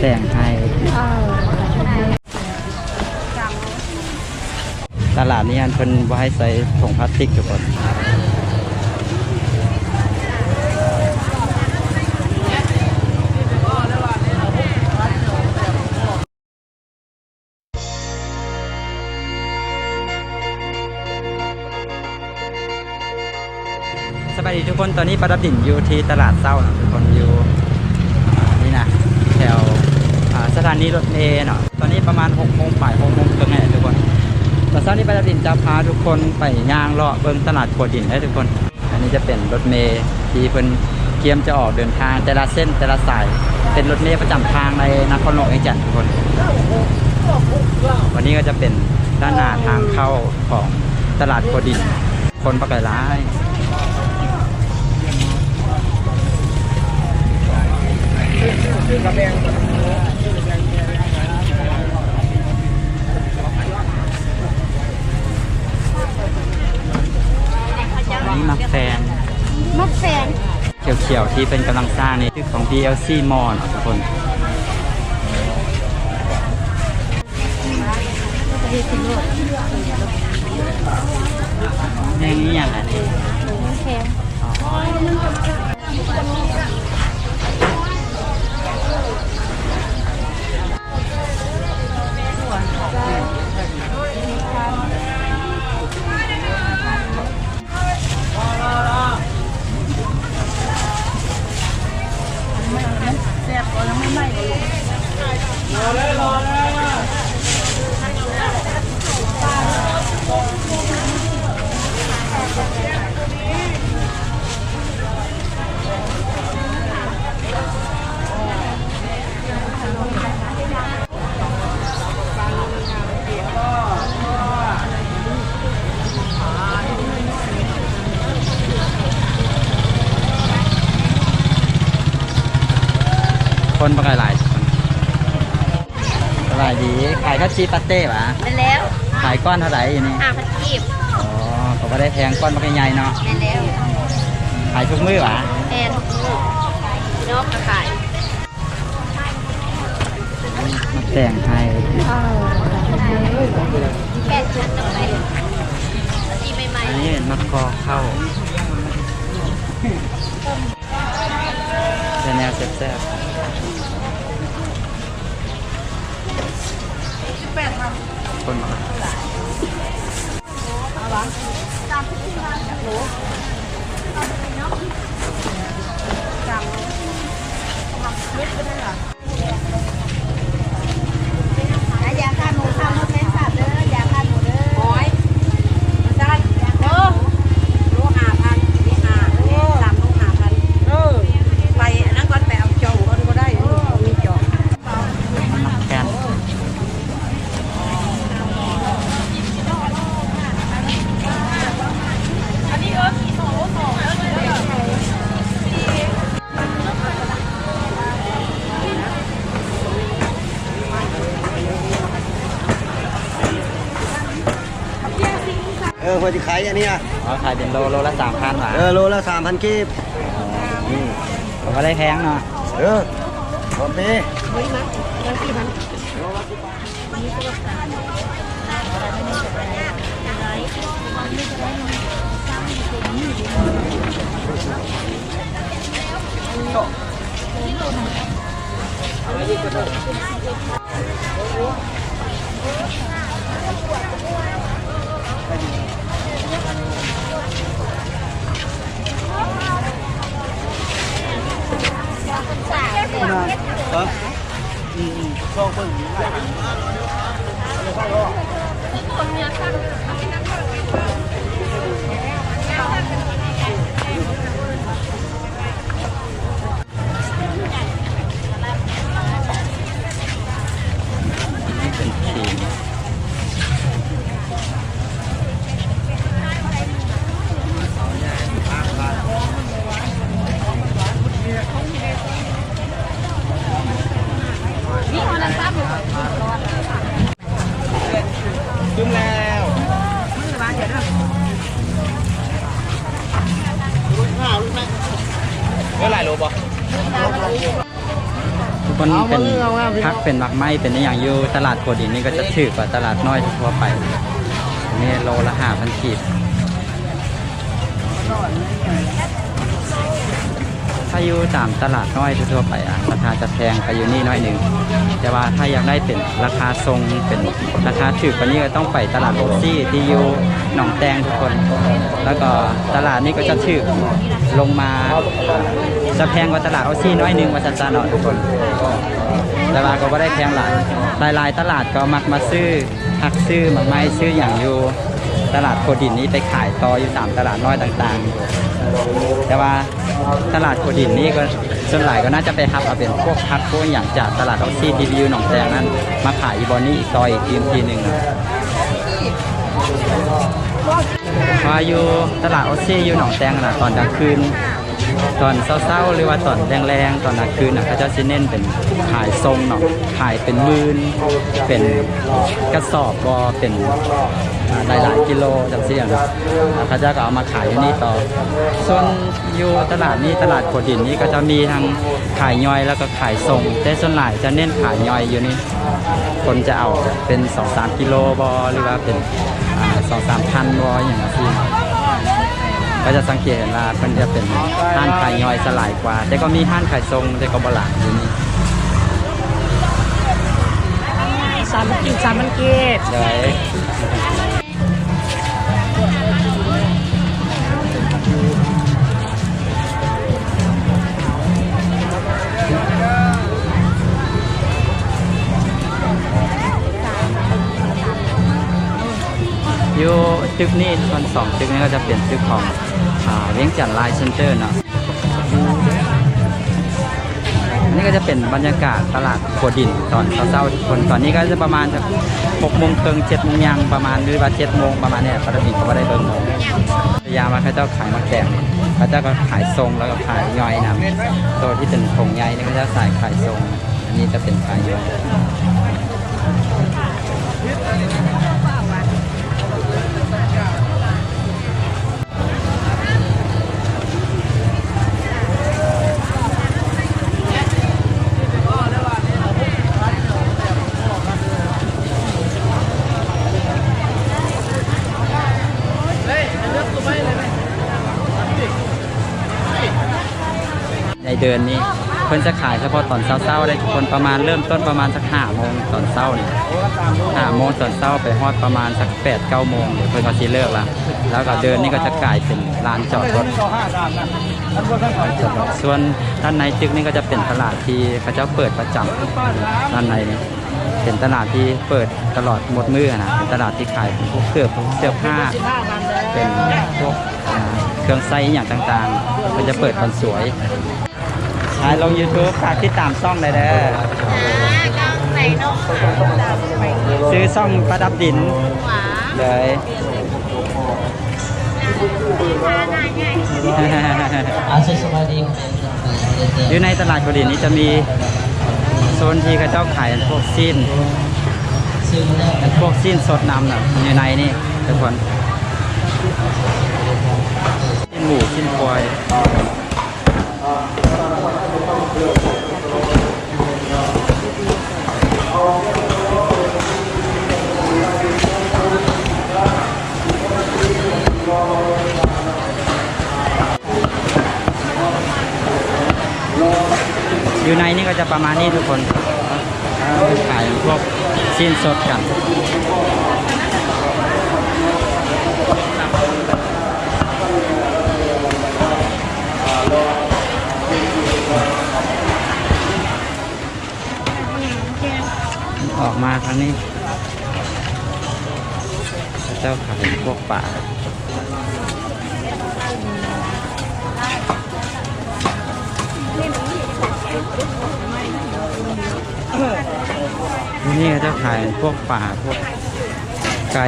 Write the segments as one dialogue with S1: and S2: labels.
S1: แต่งให้ ตลาดนี้อันเพิ่นบ่ให้ใส่ถุงพลาสติกทุกคนสวัสดีทุกคน ตอนนี้ประดับดินอยู่ที่ตลาดเศร้านะทุกคนอยู่นี่นะแถว สถานีรถเมล์เนาะตอนนี้ประมาณ6โมงบ่าย6โมงครึ่งเนี่ยทุกคนตอนเช้านี้ไประดับดินจะพาทุกคนไปย่างเลาะเบิ่งตลาดขวดดินได้ทุกคน อันนี้จะเป็นรถเมล์ที่เพิ่นเตรียมจะออกเดินทางแต่ละเส้นแต่ละสาย เป็นรถเมล์ประจำทางในนครหลวงเองจันทุกคน วันนี้ก็จะเป็นด้านหน้าทางเข้าของตลาดโคดิน คนปลากร้าย นี่มักแฟน
S2: มักแฟน
S1: เขียวๆที่เป็นกำลังสร้างนี่คือของ DLC Mall เนาะทุกคนแม่งนี่อย่างไรนี่
S2: มักแฟน
S1: ค นปลากหลายทุกคนปลายดี ขายข้าวจีปาเต้ปะ
S2: ไปแล้ว
S1: ขายก้อนเท่าไหร่อยู่นี่
S2: อ่าพันกีบ
S1: อ๋อเขาก็ได้แพงก้อนปลากใหญ่เนาะ
S2: ไปแล้ว
S1: ขายทุกมื้อปะ
S2: แฟนนอกกระขาย
S1: มาแต่งให้
S2: แค่ชั้นต่อไปทีใหม่
S1: อันนี้มะกอกเข้าเป็ นแนวแซ่บๆคนมา
S2: ๆยาฆ่าหนูฆ่ามดแม่สัตว์เด้อยาฆ่าหนูเด้อโอ้ยมาสั้นโอ้ลูกหาพันนี่หาสามลูกหาพันเออไปอันนั้นก่อนไปเอาจองก่อนก็ได้มีจอง
S1: มักแกน
S3: เออพอจะขายอัน เนี้ย
S1: อ๋อขายเป็นโลโลละสามพันหวะ
S3: เออโลละสามพันกีบ
S1: เขาก็ได้แพงเนาะ
S3: เออพอปี ครับอืมอืมช่องเพิ่ง
S1: นี่ เมื่อไหร่รูปมันเป็นพักเป็นหมักไม้เป็นในอย่างอยู่ตลาดโคดินนี่ก็จะถือกว่าตลาดน้อยทั่วไปนี่โลละห้าพันขีดาอยู่ตามตลาดน้อยทั่วไปอะราคาจะแพงไปอยู่นี่น้อยหนึ่งแต่ว่าถ้าอยากได้เป็นราคาทรงเป็นราคาถือกว่านี้ก็ต้องไปตลาดโอซี่ที่อยู่หนองแตงทุกคน แล้วก็ตลาดนี้ก็จะถือลงมาจะแพงกว่าตลาดโอซี่น้อยหนึ่งว่าจะจานเนาะทุกคนแต่ว่าก็ไม่ได้แพงหลายหลายๆตลาดก็มักมาซื้อผักซื้อหมากไม้ซื้ออย่างอยู่ ตลาดโคดินนี้ไปขายต่ออยู่ตามตลาดน้อยต่างๆ แต่ว่าตลาดโคดินนี้ก็ส่วนหลายก็น่าจะไปรับเอาเป็นพวกพักพวกอย่างจากตลาดออซี่ทีวิวหนองแสงนั้นมาขายอีบอนนี่อีกต่ออีกทีมทีหนึ่งมาอยู่ตลาดออซี่อยู่หนองแสงนะตอนกลางคืน ตอนเศร้าๆหรือว่าตอนแรงๆตอนกลางคืนนะเขาจะสิเน้นเป็นขายทรงเนาะขายเป็นมืนเป็นกระสอบก็เป็นอ่าหลายๆกิโลจังซี่อะเนะแล้วเขาจะก็เอามาขายอยู่นี่ต่อ ส่วนอยู่ตลาดนี้ตลาดโขดดินนี้ก็จะมีทั้งขายย่อยแล้วก็ขายทรงแต่ส่วนหลายจะเน้นขายย่อยอยู่นี่คนจะเอาเป็น 2-3 กิโลบอหรือว่าเป็นสอ่า2-3พันบออย่างนี้ย ก็จะสังเกตเห็นว่ามันจะเป็นห้านขายย่อยสลายกว่า แต่ก็มีห้านขายทรงแต่ก็บหลายอยู่นี่
S2: สามกินสามมันเก็บ
S1: เลย อยู่ตึกนี้ส่วนสองตึกนี้ก็จะเป็นตึกของเลี้ยงจันไลน์เซ็นเตอร์เนาะอันนี้ก็จะเป็นบรรยากาศตลาดโคดินตอนเช้าๆคนตอนนี้ก็จะประมาณสักหกโมงครึ่งเจ็ดโมงยังประมาณหรือว่าเจ็ดโมงประมาณเนี้ยปกติเขาไม่ได้เบิ่งโมงพยายามมาเขาเจ้าขายมาแกเขาเจ้าก็ขายทรงแล้วก็ขายย่อยนะตัวที่เป็นผงใยนี่เขาจะใส่ขายทรง อันนี้จะเป็นขายย่อย ในเดือนนี้เพิ่นจะขายเฉพาะตอนเช้าๆได้ทุกคนประมาณเริ่มต้นประมาณสักห้าโมงตอนเช้านี่ห้าโมงตอนเช้าไปฮอดประมาณสักแปดเก้าโมงเดี๋ยวเพิ่นก็สิเลิกละแล้วก็เดินนี่ก็จะกลายเป็นลานจอดรถส่วนด้านในตึกนี่ก็จะเป็นตลาดที่เขาจ้าเปิดประจำด้านในนี่เป็นตลาดที่เปิดตลอดหมดมือนะเป็นตลาดที่ขายพวกเครื่องพวกเสื้อผ้า เป็นพวกเครื่องไซส์อย่างต่างๆมันจะเปิดตอนสวย ขายลง YouTube ฝากที่ตามซ่องเลยเด้อซื้อซ่องประดับดินเลย
S4: อาสวัสดีครับ
S1: อยู่ในตลาดกดินนี้จะมีโซนที่เขาเจ้าขายพวกสิ้น
S4: ซึ่งแรก
S1: พวกสิ้นสดนำน่ะอยู่ในนี่ทุกคนสิ้นหมูสิ้นควาย อยู่ในนี่ก็จะประมาณนี้ทุกคนขายพวกสิ้นสดกันออกมาครั้งนี้ เจ้าขายพวกป่าที่ นี่เขาจะขายพวกป่าพวกไก่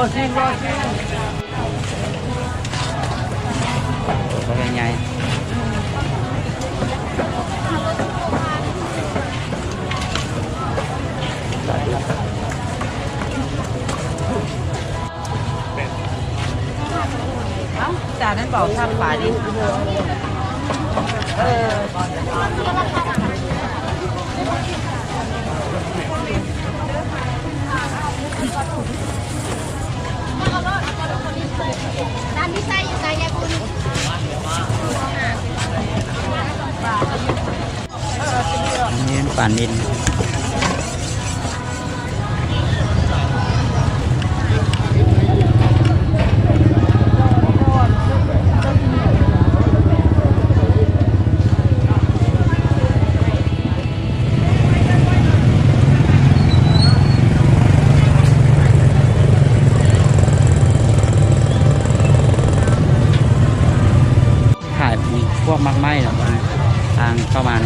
S3: รอชิ
S1: ป็นปลา
S2: นิน
S1: ขายพวกมักไหม้เนาทางเข้ามา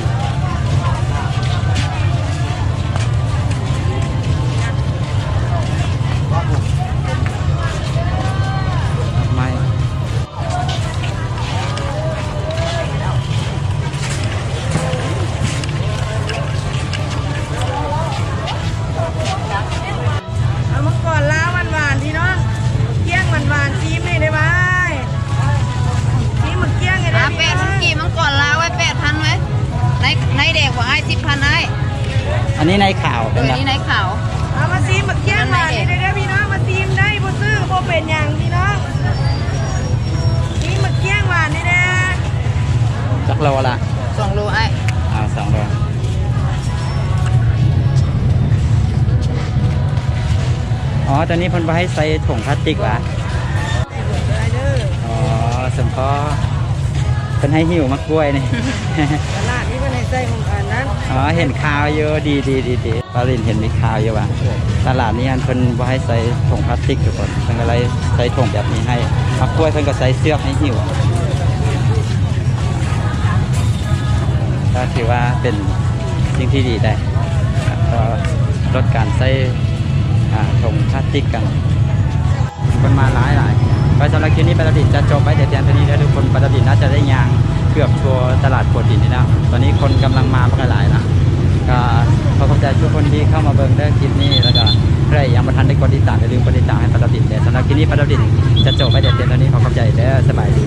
S1: ไอ้
S2: สิบพันไอ้
S1: อันนี้ในข่าว
S2: เอ
S1: เป็น
S2: อ
S1: แบบ
S2: นี่ในข่าว
S5: เอามาซีมมาเกี้ยงหวานนี่ได้เด้อพี่น้องมาซีมได้บ่ซื้อบ่เป็นอย่างพี่น้องซีมมาเกี้ยงหวานนี่เด้อ
S1: จักโลละ
S2: สองโลไอ้
S1: อ่าสองโลอ๋อตอนนี้เพิ่นบ่ให้ใส่ถุงพลาสติกวะ
S5: ได้เด้อ
S1: อ๋อสมพอเพิ่นให้หิวมะกล้วยนี่
S5: ตลาดนี้เป็น ใส่ของอันนั้น
S1: อ๋อเห็นข่าวเยอะดีดีดีดีปารินเห็นมีข่าวเยอะว่ะตลาดนี้อันเพิ่นบ่ให้ใส่ถุงพลาสติกทุกคนเพิ่นก็เลยใส่ถุงแบบนี้ให้มะกล้วยเพิ่นก็ใส่เสื้อให้หิวก็ถือว่าเป็นสิ่งที่ดีได้ก็ลดการใส่ถุงพลาสติกกันคนมาหลายหลายก็สำหรับคลิปนี้ปารินจะจบไว้แต่เพียงเท่านี้แล้วทุกคนปารินน่าจะได้ยาง เกือบชัวตลาดปวดหินนี่นะตอนนี้คนกำลังมาเมื่หลายนะก็ขอขอบใจทุกคนที่เข้ามาเบิ่งได้คลิปนี้แล้วก็ใครยังไม่ทันได้กดติดตามอย่าลืมกดติดตามให้ปาราดินเด้อสำหรับคลิปนี้ปาราดินจะจบไปเด็ดเดียวตอนนี้ขอขอบใจและสบายดี